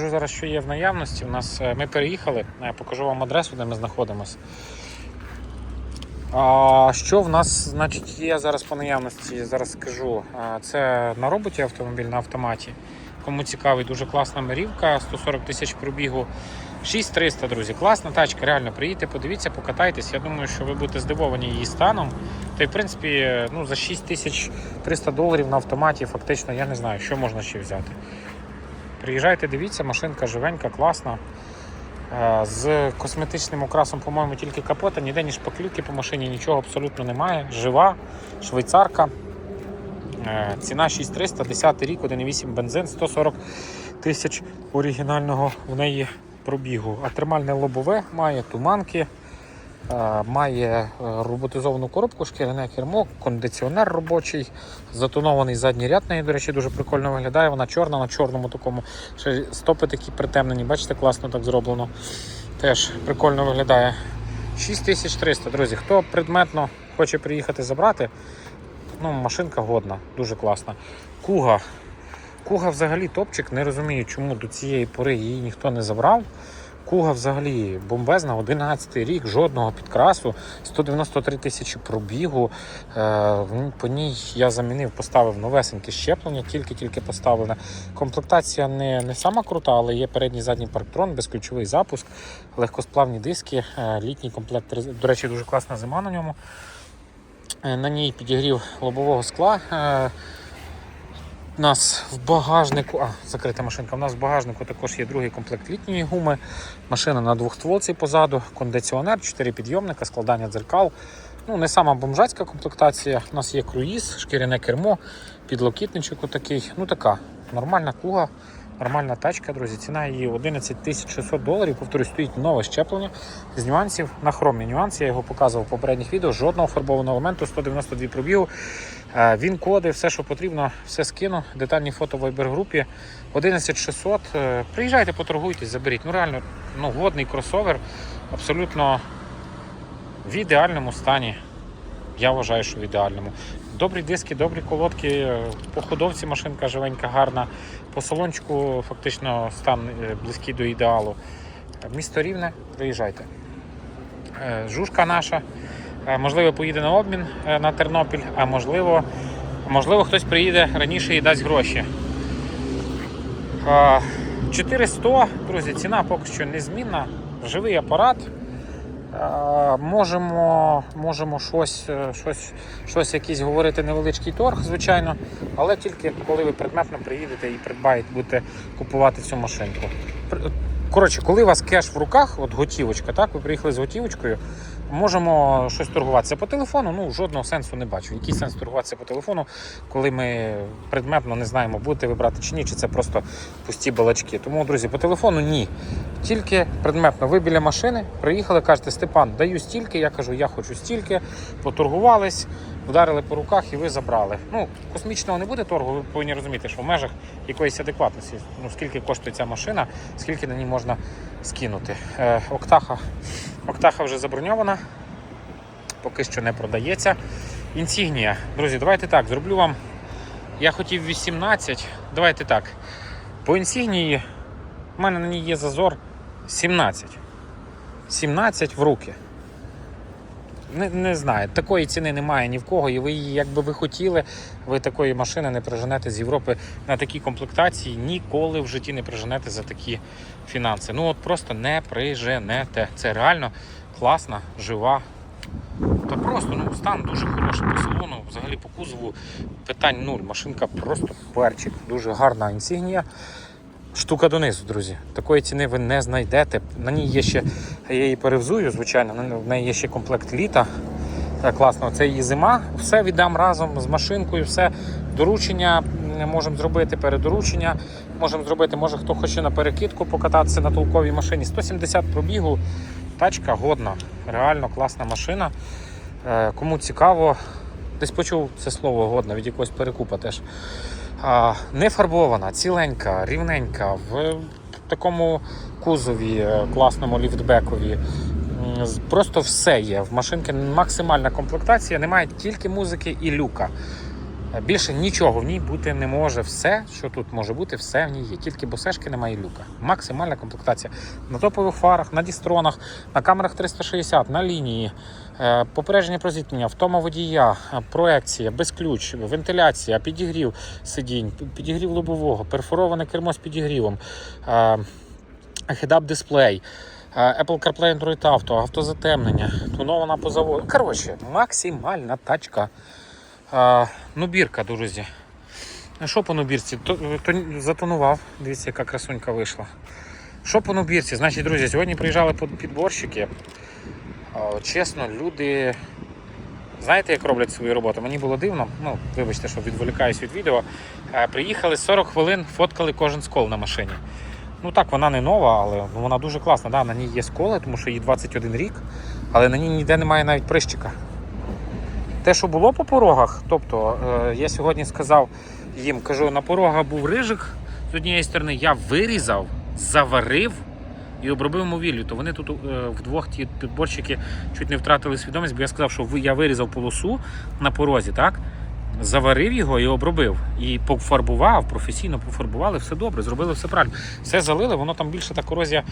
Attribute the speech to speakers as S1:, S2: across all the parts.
S1: Покажу зараз, що є в наявності. У нас е, ми переїхали, я покажу вам адресу, де ми знаходимося. Що в нас значить, є зараз по наявності? Зараз скажу. Це на роботі автомобіль на автоматі. Кому цікавий, дуже класна мерівка, 140 тисяч пробігу. 6300, друзі, класна тачка, реально приїдьте, подивіться, покатайтесь. Я думаю, що ви будете здивовані її станом. Та й в принципі, ну, за 6300 доларів на автоматі, фактично, я не знаю, що можна ще взяти. Приїжджайте, дивіться, машинка живенька, класна. Е, З косметичним окрасом, по-моєму, тільки капота, ніде ні шпаклівки по машині, нічого абсолютно немає. Жива, швейцарка. Е, Ціна 6300, 10 рік, 1,8 бензин, 140 тисяч оригінального в неї пробігу. А термальне лобове має туманки, має е, роботизовану коробку, шкіряне кермо, кондиціонер робочий, затонований задній ряд неї, до речі, дуже прикольно виглядає. Вона чорна на чорному такому. Ще стопи такі притемнені, бачите, класно так зроблено. Теж прикольно виглядає. 6300, друзі. Хто предметно хоче приїхати забрати, ну, машинка годна, дуже класна. Куга. Куга взагалі топчик, не розумію, чому до цієї пори її ніхто не забрав. Куга взагалі бомбезна, 11 рік, жодного підкрасу, 193 тисячі пробігу. Е, по ній я замінив, поставив новесеньке щеплення, тільки-тільки поставлене. Комплектація не, не сама крута, але є передній задній парктрон, безключовий запуск, легкосплавні диски, е, літній комплект. До речі, дуже класна зима на ньому. Е, На ній підігрів лобового скла. У нас в багажнику, а, закрита машинка. У нас в багажнику також є другий комплект літньої гуми. Машина на двохстволці позаду, кондиціонер, 4 підйомника, складання дзеркал. Ну, не сама бомжацька комплектація. У нас є круїз, шкіряне кермо, підлокітничок отакий. Ну така нормальна куга, нормальна тачка, друзі. Ціна її 11 600 доларів. Повторюсь, стоїть нове щеплення з нюансів на хромі. Нюанси я його показував в попередніх відео. Жодного фарбованого елементу, 192 пробігу. Е, Він коди, все, що потрібно, все скину. Детальні фото в Viber групі 11600. Е, Приїжджайте, поторгуйтесь, заберіть. Ну реально, ну, годний кросовер, абсолютно в ідеальному стані. Я вважаю, що в ідеальному. Добрі диски, добрі колодки. По ходовці машинка живенька, гарна. По салончику фактично стан е, близький до ідеалу. Е, Місто рівне, приїжджайте. Е, Жушка наша. Можливо, поїде на обмін на Тернопіль, а можливо, можливо, хтось приїде раніше і дасть гроші. Е, 400, друзі, ціна поки що незмінна. Живий апарат. Е, Можемо, можемо щось, е, щось, щось якийсь говорити невеличкий торг, звичайно, але тільки коли ви предметно приїдете і придбаєте, будете купувати цю машинку. Коротше, коли у вас кеш в руках, от готівочка, так, ви приїхали з готівочкою, можемо щось торгуватися по телефону. Ну, жодного сенсу не бачу. Який сенс торгуватися по телефону, коли ми предметно не знаємо, будете ви брати чи ні, чи це просто пусті балачки. Тому, друзі, по телефону ні. Тільки предметно. Ви біля машини приїхали, кажете, Степан, даю стільки. Я кажу, я хочу стільки, поторгувались, вдарили по руках і ви забрали. Ну, космічного не буде торгу, ви повинні розуміти, що в межах якоїсь адекватності. Ну, скільки коштує ця машина, скільки на ній можна скинути. Е, Октаха. Октаха вже заброньована, поки що не продається. Інсігнія. Друзі, давайте так, зроблю вам. Я хотів 18. Давайте так. По інсігнії в мене на ній є зазор 17. 17 в руки. Не, не знаю, такої ціни немає ні в кого, і ви її, якби ви хотіли, ви такої машини не приженете з Європи на такій комплектації, ніколи в житті не приженете за такі фінанси. Ну от просто не приженете. Це реально класна, жива. Та просто ну, стан дуже хороший по салону, взагалі по кузову питань нуль. Машинка просто перчик, дуже гарна інсігнія. Штука донизу, друзі. Такої ціни ви не знайдете. На ній є ще, я її перевзую, звичайно, в неї є ще комплект літа. Е, Класно, це її зима. Все віддам разом з машинкою, все доручення можемо зробити, передоручення можемо зробити. Може хто хоче на перекидку покататися на толковій машині. 170 пробігу, тачка годна, реально класна машина. Е, Кому цікаво, десь почув це слово годна від якогось перекупа теж. Не фарбована, ціленька, рівненька, в такому кузові, е, класному ліфтбекові. Просто все є. В машинки максимальна комплектація, немає тільки музики і люка. Більше нічого в ній бути не може. Все, що тут може бути, все в ній є. Тільки босешки немає люка. Максимальна комплектація на топових фарах, на дістронах, на камерах 360, на лінії, е, попередження про зіткнення, втома водія, проекція, безключ, вентиляція, підігрів сидінь, підігрів лобового, перфороване кермо з підігрівом, е, head-up дисплей. е, Apple CarPlay Android Auto, автозатемнення, тонована по заводу. Коротше, максимальна тачка. А, нубірка, друзі. Ну, Що по нубірці? То, то, затонував. Дивіться, яка красунька вийшла. Що по нубірці? Значить, друзі, сьогодні приїжджали підборщики. Чесно, люди. Знаєте, як роблять свою роботу? Мені було дивно. Ну, вибачте, що відволікаюсь від відео. Приїхали 40 хвилин, фоткали кожен скол на машині. Ну так, вона не нова, але ну, вона дуже класна. Да, на ній є сколи, тому що їй 21 рік, але на ній ніде немає навіть прищика. Те, що було по порогах, тобто е, я сьогодні сказав їм, кажу, на порогах був рижик з однієї сторони, я вирізав, заварив і обробив мовіллю. То вони тут е, вдвох ті підборщики чуть не втратили свідомість, бо я сказав, що я вирізав полосу на порозі, так? Заварив його і обробив. І пофарбував, професійно пофарбували, все добре, зробили все правильно. Все залили, воно там більше та корозія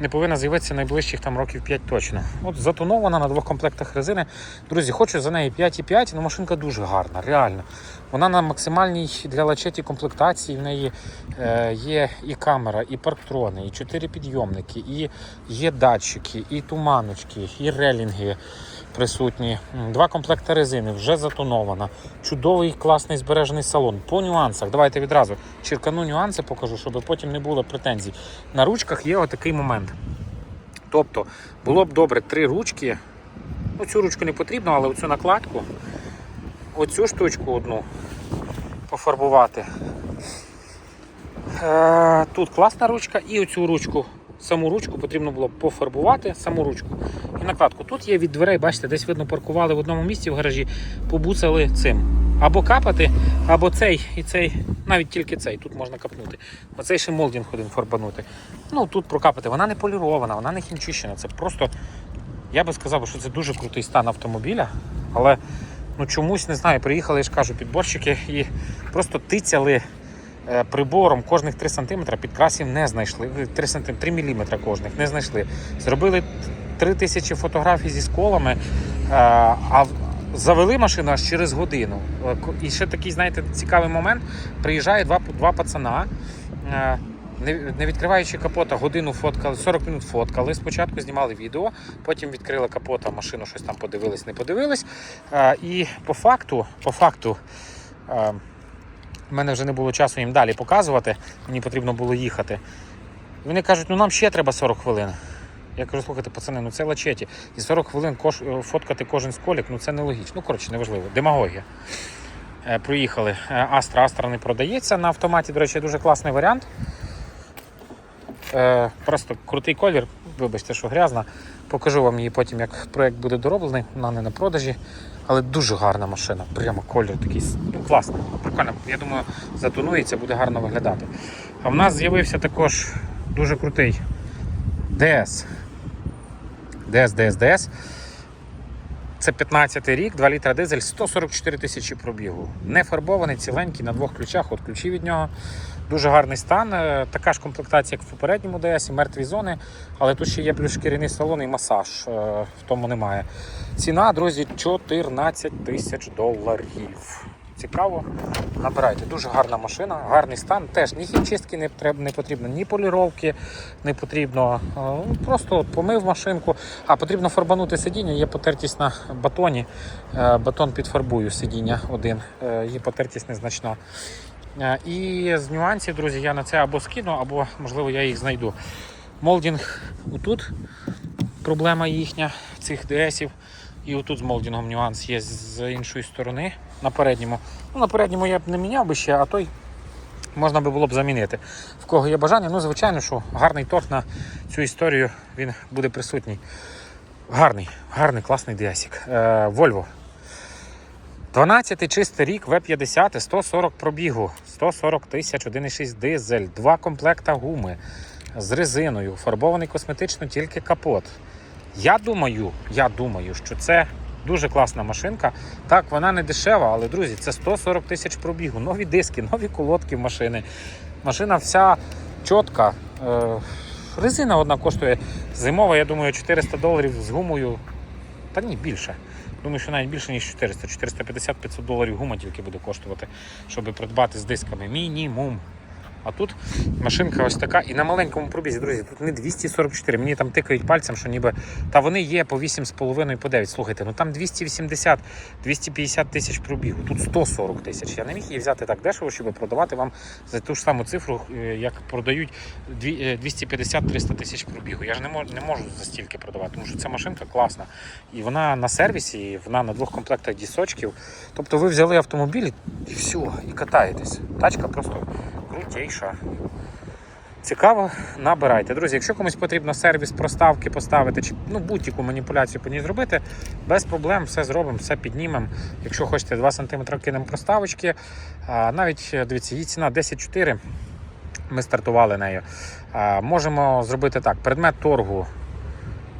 S1: не повинна з'явитися найближчих там років 5 точно. От затонована на двох комплектах резини. Друзі, хочу за неї 5,5, але машинка дуже гарна, реально. Вона на максимальній для лачеті комплектації. В неї е, є і камера, і парктрони, і чотири підйомники, і є датчики, і туманочки, і релінги присутні. Два комплекти резини, вже затонована. Чудовий класний збережений салон. По нюансах. Давайте відразу черкану нюанси покажу, щоб потім не було претензій. На ручках є отакий момент. Тобто було б добре три ручки. Ну, цю ручку не потрібно, але оцю накладку, оцю штучку одну пофарбувати. Е, Тут класна ручка і оцю ручку. Саму ручку потрібно було пофарбувати, саму ручку і накладку. Тут є від дверей, бачите, десь видно паркували в одному місці в гаражі, побуцали цим. Або капати, або цей і цей, навіть тільки цей, тут можна капнути. Оцей ще молдінг один фарбанути. Ну тут прокапати. Вона не полірована, вона не хімчищена. Це просто, я би сказав, що це дуже крутий стан автомобіля, але ну чомусь не знаю, приїхали, я ж кажу, підборщики і просто тицяли е, прибором кожних 3 см підкрасів не знайшли. Е, 3 см, 3 мм кожних не знайшли. Зробили 3 тисячі фотографій зі сколами, е, завели машину аж через годину. Е, І ще такий, знаєте, цікавий момент. Приїжджає два, два пацана. е, Не, відкриваючи капота, годину фоткали, 40 минут фоткали. Спочатку знімали відео, потім відкрили капота, машину щось там подивились, не подивились. Е, І по факту, по факту, в мене вже не було часу їм далі показувати, мені потрібно було їхати. Вони кажуть, ну нам ще треба 40 хвилин. Я кажу, слухайте, пацани, ну це лачеті. І 40 хвилин кош... е, фоткати кожен сколік, ну це нелогічно. Ну, коротше, неважливо. Демагогія. Е, Проїхали. Е, Астра Астра не продається на автоматі. До речі, дуже класний варіант. Е, Просто крутий колір, вибачте, що грязна. Покажу вам її потім, як проект буде дороблений. Вона не на продажі, але дуже гарна машина. Прямо колір такий ну, класний. Прикольно. Я думаю, затонується, буде гарно виглядати. А в нас з'явився також дуже крутий DS. DS, DS, DS. Це 15 рік, 2 літра дизель, 144 тисячі пробігу. Не фарбований, ціленький на двох ключах, от ключі від нього. Дуже гарний стан. Е, Така ж комплектація, як в попередньому DS, мертві зони, але тут ще є плюс шкіряний салон і масаж. е, В тому немає. Ціна, друзі, 14 тисяч доларів. Цікаво, набирайте. Дуже гарна машина, гарний стан. Теж ні хімчистки не, треб- не потрібно, ні поліровки не потрібно. Е, ну, Просто помив машинку. А потрібно фарбанути сидіння, є потертість на батоні. Е, Батон підфарбую сидіння один, Е, є потертість незначна. І з нюансів, друзі, я на це або скину, або можливо я їх знайду. Молдінг отут, проблема їхня цих ДСів. І отут з молдінгом нюанс є з іншої сторони на передньому. Ну, на передньому я б не міняв би ще, а той можна би було б замінити. В кого є бажання, ну звичайно, що гарний торт на цю історію він буде присутній. Гарний, гарний, класний діасік. Е, Volvo. 12 чистий рік, В50, 140 пробігу, 140 тисяч, 1,6 дизель, два комплекта гуми з резиною, фарбований косметично тільки капот. Я думаю, я думаю, що це Дуже класна машинка. Так, вона не дешева, але друзі, це 140 тисяч пробігу, нові диски, нові колодки машини. Машина вся чітка. Е, резина одна коштує зимова, я думаю, 400 доларів з гумою. Та ні, більше. Думаю, що навіть більше, ніж 400. 450-500 доларів гума тільки буде коштувати, щоб придбати з дисками. Мінімум. А тут машинка ось така. І на маленькому пробізі, друзі, тут не 244. Мені там тикають пальцем, що ніби. Та вони є по 8,5 по 9. Слухайте, ну там 280-250 тисяч пробігу. Тут 140 тисяч. Я не міг її взяти так дешево, щоб продавати вам за ту ж саму цифру, е, як продають е, 250-300 тисяч пробігу. Я ж не можу, не можу за стільки продавати, тому що ця машинка класна. І вона на сервісі, і вона на двох комплектах дісочків. Тобто ви взяли автомобіль і все, і катаєтесь. Тачка просто крутейша. Цікаво, набирайте. Друзі, якщо комусь потрібно сервіс проставки поставити, чи ну, будь-яку маніпуляцію по ній зробити, без проблем все зробимо, все піднімемо. Якщо хочете 2 см кинемо проставочки. Навіть е, дивіться, її ціна 10,4. Ми стартували нею. Можемо зробити так: предмет торгу.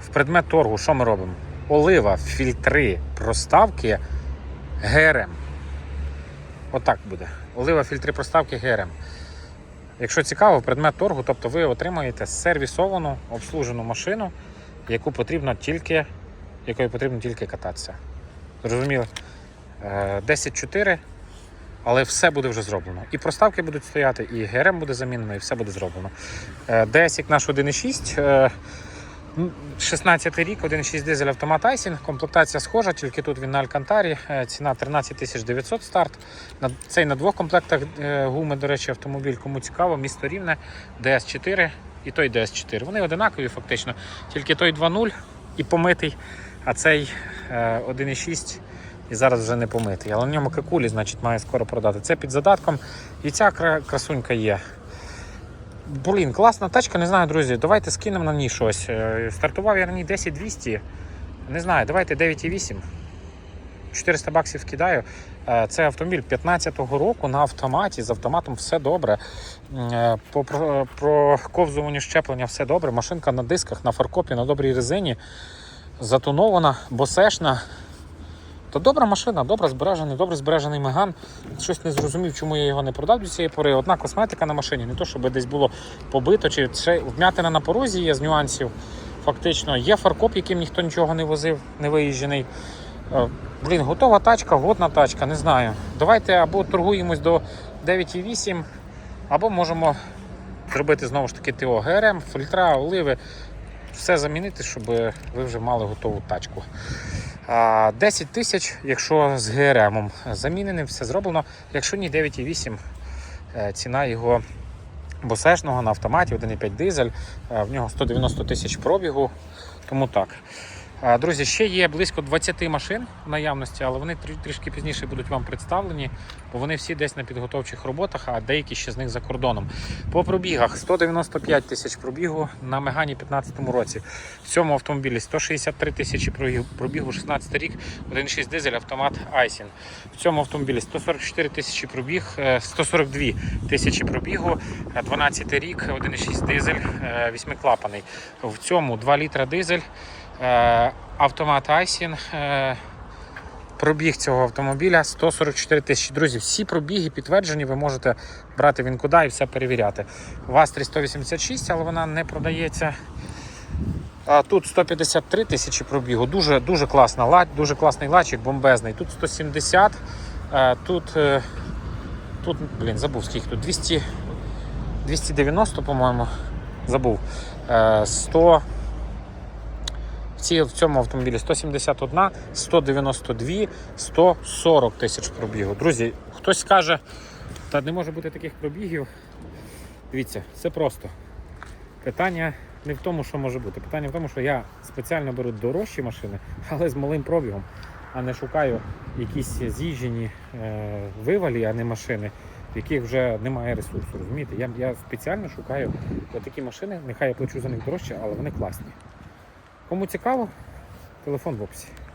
S1: В предмет торгу, що ми робимо? Олива, фільтри, проставки, ГРМ. Отак буде. Олива, фільтри, проставки, ГРМ. Якщо цікаво, предмет торгу, тобто ви отримаєте сервісовану, обслужену машину, яку потрібно тільки, якою потрібно тільки кататися. Зрозуміло? 10-4, але все буде вже зроблено. І проставки будуть стояти, і ГРМ буде замінено, і все буде зроблено. Е, DSік наш 1.6. е, м, 16 рік, 1.6 дизель автомат Айсін. Комплектація схожа, тільки тут він на Алькантарі. Е, Ціна 13 900 старт. Цей на двох комплектах е, гуми, до речі, автомобіль, кому цікаво, місто рівне, DS4 і той DS4. Вони одинакові фактично, тільки той 2.0 і помитий, а цей е, 1.6 і зараз вже не помитий. Але на ньому какулі, значить, має скоро продати. Це під задатком. І ця красунька є. Блін, класна тачка, не знаю, друзі. Давайте скинемо на ній щось. Е, Стартував я на ній 10-200. Не знаю, давайте 9,8. 400 баксів кидаю. Е, Це автомобіль 15-го року на автоматі. З автоматом все добре. Е, По про- проковзуванню щеплення все добре. Машинка на дисках, на фаркопі, на добрій резині. Затонована, босешна. То добра машина, добре збережений, добре збережений меган. Щось не зрозумів, чому я його не продав до цієї пори. Одна косметика на машині, не то, щоб десь було побито, чи ще вмятина на порозі є з нюансів. Фактично, є фаркоп, яким ніхто нічого не возив, не виїжджений. Е, Блін, готова тачка, годна тачка, не знаю. Давайте або торгуємось до 9,8, або можемо зробити знову ж таки ТО ГРМ, фільтра, оливи. Все замінити, щоб ви вже мали готову тачку. А, 10 тисяч, якщо з ГРМ заміненим, все зроблено. Якщо ні, 9,8 е, ціна його босешного на автоматі, 1,5 дизель, е, в нього 190 тисяч пробігу. Тому так. Друзі, ще є близько 20 машин в наявності, але вони трішки пізніше будуть вам представлені, бо вони всі десь на підготовчих роботах, а деякі ще з них за кордоном. По пробігах 195 тисяч пробігу на Мегані 15 році. В цьому автомобілі 163 тисячі пробігу- пробігу, 16 рік, 1,6 дизель, автомат Айсін. В цьому автомобілі 144 тисячі пробіг, е, 142 тисячі пробігу, е, 12 рік, 1,6 дизель, е, восьмиклапаний. В цьому 2 літра дизель, е, автомат Айсін. е, Пробіг цього автомобіля 144 тисячі. Друзі, всі пробіги підтверджені, ви можете брати він куди і все перевіряти. ВАЗ 386, але вона не продається. А тут 153 тисячі пробігу. Дуже, дуже класна лад, дуже класний лачик, бомбезний. Тут 170, е, тут, е, тут, блін, забув скільки тут 200, 290, по-моєму, забув. Е, 100, в, ці, в цьому автомобілі 171, 192, 140 тисяч пробігу. Друзі, хтось скаже, та не може бути таких пробігів. Дивіться, це просто. Питання не в тому, що може бути. Питання в тому, що я спеціально беру дорожчі машини, але з малим пробігом, а не шукаю якісь з'їжджені е, вивалі, а не машини, в яких вже немає ресурсу. Розумієте? Я, я спеціально шукаю такі машини, нехай я плачу за них дорожче, але вони класні. Кому цікаво, телефон в описі.